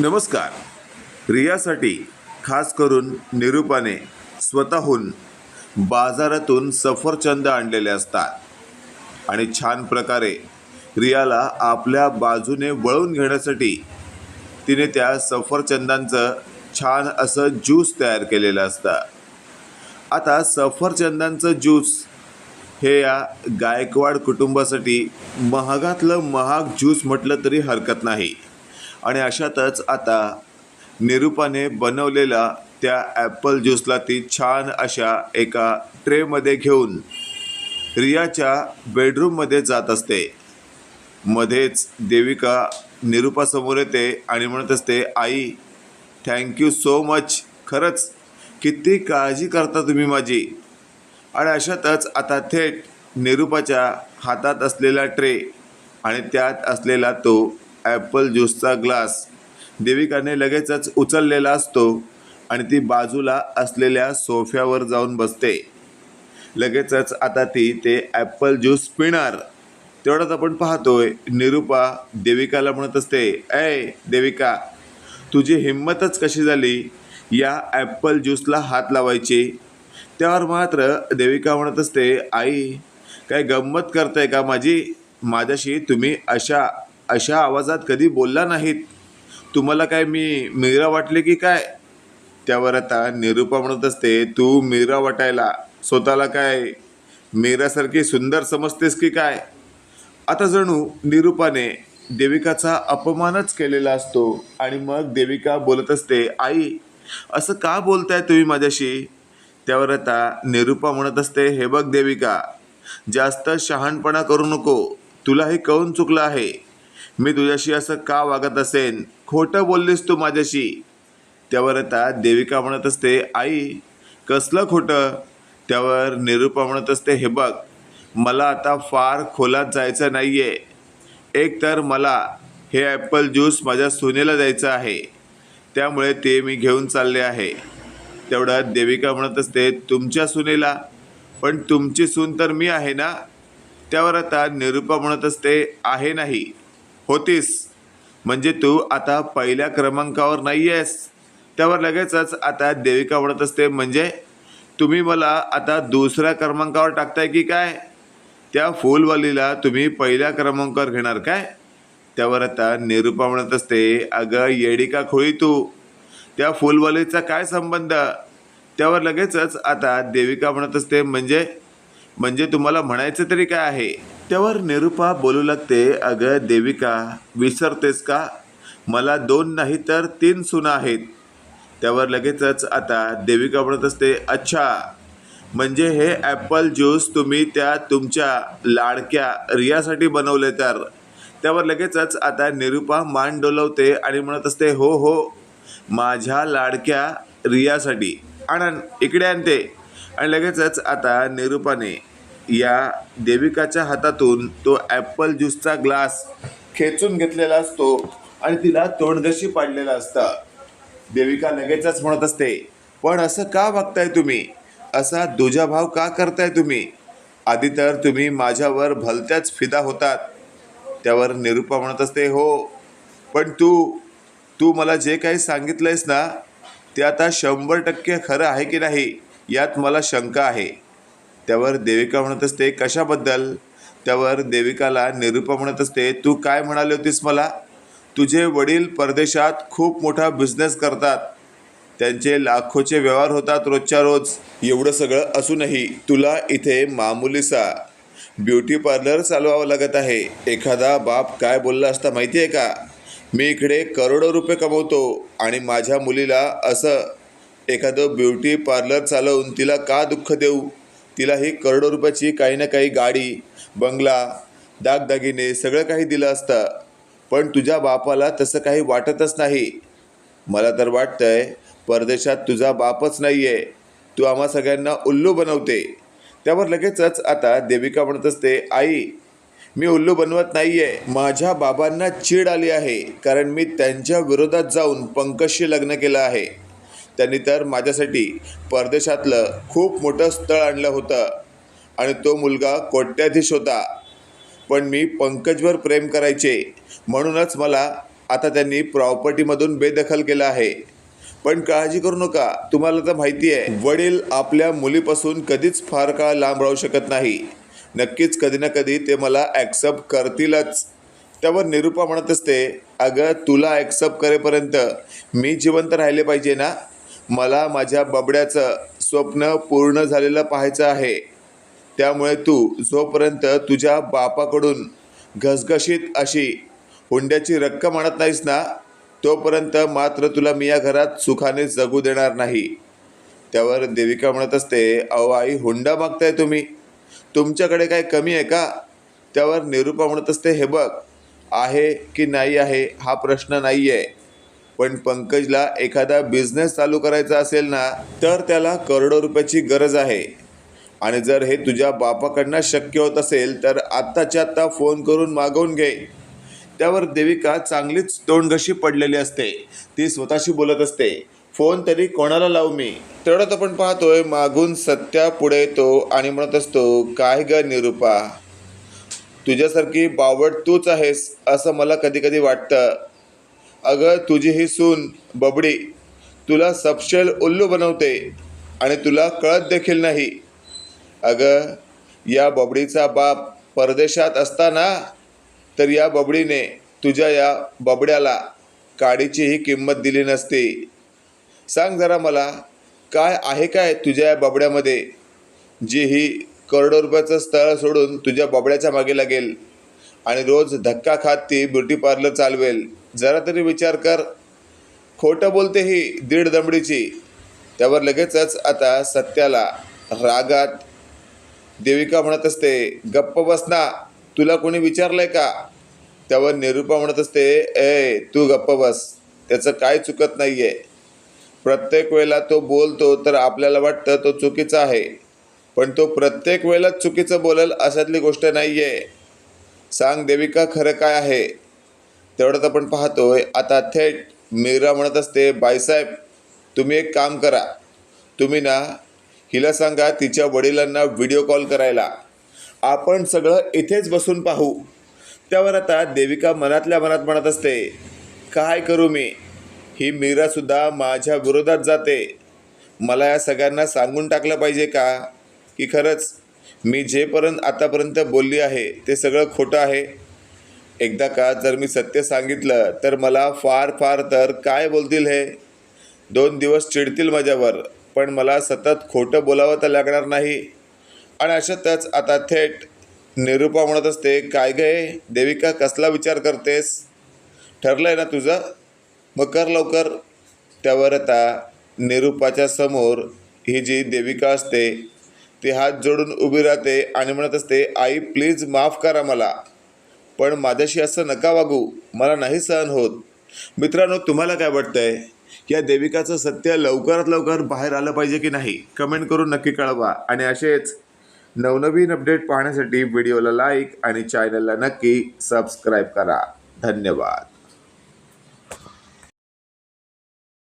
नमस्कार. रियासाठी खास करून निरूपाने स्वतःहून बाजारातून सफरचंद आणलेले असतात. आणि छान प्रकारे रियाला आपल्या बाजूने वळवून घेण्यासाठी तिने त्या सफरचंदांचं छान असं ज्यूस तयार केलेलं असतं. आता सफरचंदांचं ज्यूस हे या गायकवाड कुटुंबासाठी महागातलं महाग ज्यूस म्हटलं तरी हरकत नाही. आणि अशातच आता निरूपाने बनवलेला त्या ॲपल ज्यूसला ती छान अशा एका ट्रेमध्ये घेऊन रियाच्या बेडरूममध्ये जात असते. मध्येच देविका निरूपासमोर येते आणि म्हणत असते आई थँक्यू सो मच खरंच किती काळजी करता तुम्ही माझी. आणि अशातच आता थेट निरूपाच्या हातात असलेला ट्रे आणि त्यात असलेला तो ॲपल ज्यूसचा ग्लास देविकाने लगेचच उचललेला असतो आणि ती बाजूला असलेल्या सोफ्यावर जाऊन बसते. लगेचच आता ती ते ॲपल ज्यूस पिणार. तेवढंच आपण पाहतोय निरूपा देविकाला म्हणत असते ऐ देविका तुझी हिंमतच कशी झाली? या ॲपल ज्यूसला हात लावायची. त्यावर मात्र देविका म्हणत असते आई काय गंमत करताय का माझी? माझ्याशी तुम्ही अशा अशा आवाजात कधी बोलला नाहीत. तुम्हाला काय मी मीरा वाटले की काय? त्यावर आता निरूपा म्हणत असते तू मीरा वाटायला स्वतःला काय? मीरासारखी सुंदर समजतेस की काय? आता जणू निरूपाने देविकाचा अपमानच केलेला असतो आणि मग देविका बोलत असते आई असं का बोलताय तुम्ही माझ्याशी? त्यावर आता निरूपा म्हणत असते हे बघ देविका जास्त शहाणपणा करू नको. तुला हे कळून चुकलं आहे. मी तुझ्याशी असं का वागत असेन? खोटं बोललीस तू माझ्याशी. त्यावर आता देविका म्हणत असते आई कसलं खोटं? त्यावर निरूपा म्हणत असते हे बघ मला आता फार खोलात जायचं नाही आहे एक तर मला हे ॲपल ज्यूस माझ्या सुनेला द्यायचं आहे. त्यामुळे ते मी घेऊन चालले आहे. तेवढ्यात देविका म्हणत असते तुमच्या सुनेला? पण तुमची सून तर मी आहे ना? त्यावर आता निरूपा म्हणत असते आहे नाही. होतीस. म्हणजे तू आता पहिल्या क्रमांकावर नाही आहेस त्यावर लगेचच आता देविका म्हणत असते. म्हणजे तुम्ही मला आता दुसऱ्या क्रमांकावर टाकताय की काय? त्या फुलवालीला तुम्ही पहिल्या क्रमांकावर घेणार काय? त्यावर आता निरूपा म्हणत असते अगं येडी का खोळी तू? त्या फुलवालीचा काय संबंध? त्यावर लगेचच आता देविका म्हणत असते म्हणजे म्हणजे तुम्हाला म्हणायचं तरी काय आहे? त्यावर निरूपा बोलू लागते अगं देविका विसरतेस का? मला दोन नाही तर तीन सुना आहेत. त्यावर लगेचच आता देविका म्हणत असते अच्छा म्हणजे हे ॲपल ज्यूस तुम्ही त्या तुमच्या लाडक्या रियासाठी बनवले तर? त्यावर लगेचच आता निरूपा मान डोलवते आणि म्हणत असते हो हो माझ्या लाडक्या रियासाठी. आण इकडे आणते आणि लगेचच आता निरूपाने या देविकाच्या हातातून तो ॲपल ज्यूसचा ग्लास खेचून घेतलेला असतो आणि तिला तोंडघशी पाडलेला असतं. देविका लगेचच म्हणत असते पण असं का वागताय तुम्ही? असा दुजाभाव का करताय तुम्ही? आधी तर तुम्ही माझ्यावर भलत्याच फिदा होतात. त्यावर निरूपा म्हणत असते हो पण तू तू मला जे काही सांगितलंयस ना ते आता शंभर टक्के खरं आहे की नाही यात मला शंका आहे. त्यावर देविका म्हणत असते कशाबद्दल? त्यावर देविकाला निरूपा म्हणत असते तू काय म्हणाली होतीस मला? तुझे वडील परदेशात खूप मोठा बिझनेस करतात. त्यांचे लाखोचे व्यवहार होतात रोजच्या रोज. एवढं सगळं असूनही तुला इथे मामुलीसा ब्युटी पार्लर चालवावं लागत आहे. एखादा बाप काय बोलला असता माहिती आहे का? मी इकडे करोडो रुपये कमवतो आणि माझ्या मुलीला असं एखादं ब्युटी पार्लर चालवून तिला का दुःख देऊ? तिला ही करोडो रुपयाची काही ना काही गाडी बंगला दागदागिने सगळं काही दिलं असतं. पण तुझ्या बापाला तसं काही वाटतच नाही. मला तर वाटतंय परदेशात तुझा बापच नाही आहे तू आम्हा सगळ्यांना उल्लू बनवते. त्यावर लगेचच आता देविका म्हणत असते आई मी उल्लू बनवत नाही आहे माझ्या बाबांना चीड आली आहे. कारण मी त्यांच्या विरोधात जाऊन पंकजशी लग्न केलं आहे. त्यांनी तर माझ्यासाठी परदेशातलं खूप मोठं स्थळ आणलं होतं. आणि तो मुलगा कोट्याधीश होता. पण मी पंकजवर प्रेम करायचे. म्हणूनच मला आता त्यांनी प्रॉपर्टीमधून बेदखल केलं आहे. पण काळजी करू नका. तुम्हाला तर माहिती आहे वडील आपल्या मुलीपासून कधीच फार काळ लांब राहू शकत नाही. नक्कीच कधी ना कधी ते मला ॲक्सेप्ट करतीलच. त्यावर निरूपा म्हणत असते अगं तुला ॲक्सेप्ट करेपर्यंत मी जिवंत राहिले पाहिजे ना? मला माझ्या बबड्याचं स्वप्न पूर्ण झालेलं पाहायचं आहे. त्यामुळे तू जोपर्यंत तुझ्या बापाकडून घसघशीत अशी हुंड्याची रक्कम आणत नाहीस ना तोपर्यंत मात्र तुला मी या घरात सुखाने जगू देणार नाही. त्यावर देविका म्हणत असते अहो आई हुंडा मागताय तुम्ही. तुमच्याकडे काय कमी आहे का? त्यावर निरूपा म्हणत असते हे बघ आहे की नाही आहे हा प्रश्न नाही आहे पण पंकजला एखादा बिझनेस चालू करायचा असेल ना तर त्याला करोडो रुपयाची गरज आहे. आणि जर हे तुझ्या बापाकडनं शक्य होत असेल तर आत्ताच्या आत्ता फोन करून मागवून घे. त्यावर देविका चांगलीच तोंडघशी पडलेली असते. ती स्वतःशी बोलत असते फोन तरी कोणाला लावू मी? तेवढं आपण पाहतोय मागून सत्या पुढे येतो आणि म्हणत असतो काय ग निरूपा? तुझ्यासारखी बावड तूच आहेस असं मला कधी कधी वाटतं. अगं तुझी ही सून बबडी तुला सपशेल उल्लू बनवते आणि तुला कळत देखील नाही. अगं या बबडीचा बाप परदेशात असताना तर या बबडीने तुझ्या या बबड्याला काडीचीही किंमत दिली नसती. सांग जरा मला काय आहे काय तुझ्या या बबड्यामध्ये जी ही करोडो रुपयाचं स्थळ सोडून तुझ्या बबड्याच्या मागे लागेल आणि रोज धक्का खात ती ब्युटी पार्लर चालवेल. जरा तरी विचार कर. खोटं बोलते ही दीड दमडीची. त्यावर लगेचच आता सत्याला रागात. देविका म्हणत असते गप्प बस ना तुला कोणी विचारलंय का? त्यावर निरूपा म्हणत असते ए तू गप्प बस त्याचं काय चुकत नाहीये. प्रत्येक वेळेला तो बोलतो तर आपल्याला वाटतं तो चुकीचा आहे. पण तो प्रत्येक वेळेला चुकीचं बोलेल अशातली गोष्ट नाही आहे सांग देविका खरं काय आहे? तेवढ्यात आपण पाहतोय. आता थेट मीरा म्हणत असते बायसाहेब तुम्ही एक काम करा. तुम्ही ना हिला सांगा तिच्या वडिलांना व्हिडिओ कॉल करायला. आपण सगळं इथेच बसून पाहू. त्यावर आता देविका मनातल्या मनात म्हणत असते काय करू मी? ही मीरासुद्धा माझ्या विरोधात जाते. मला या सगळ्यांना सांगून टाकलं पाहिजे का? की खरंच मी जेपर्यंत आतापर्यंत बोलली आहे ते सगळं खोटं आहे. एकदा का जर मी सत्य सांगितलं तर मला फार फार तर काय बोलतील हे? दोन दिवस चिडतील माझ्यावर पण मला सतत खोटं बोलावं तर लागणार नाही. आणि अशातच आता थेट निरूपा म्हणत असते काय गे देविका कसला विचार करतेस? ठरलंय ना तुझं? मग कर लवकर. त्यावर आता निरूपाच्या समोर ही जी देविका असते ती हात जोडून उभी राहते आणि म्हणत असते आई प्लीज माफ करा मला. पण माझ्याशी असं नका वागू. मला नाही सहन होत. मित्रांनो तुम्हाला काय वाटतंय? या देविकाचं सत्य लवकरात लवकर बाहेर आलं पाहिजे की नाही? कमेंट करून नक्की कळवा. आणि असेच नवनवीन अपडेट पाहण्यासाठी व्हिडिओला लाईक आणि चॅनलला नक्की सबस्क्राईब करा. धन्यवाद.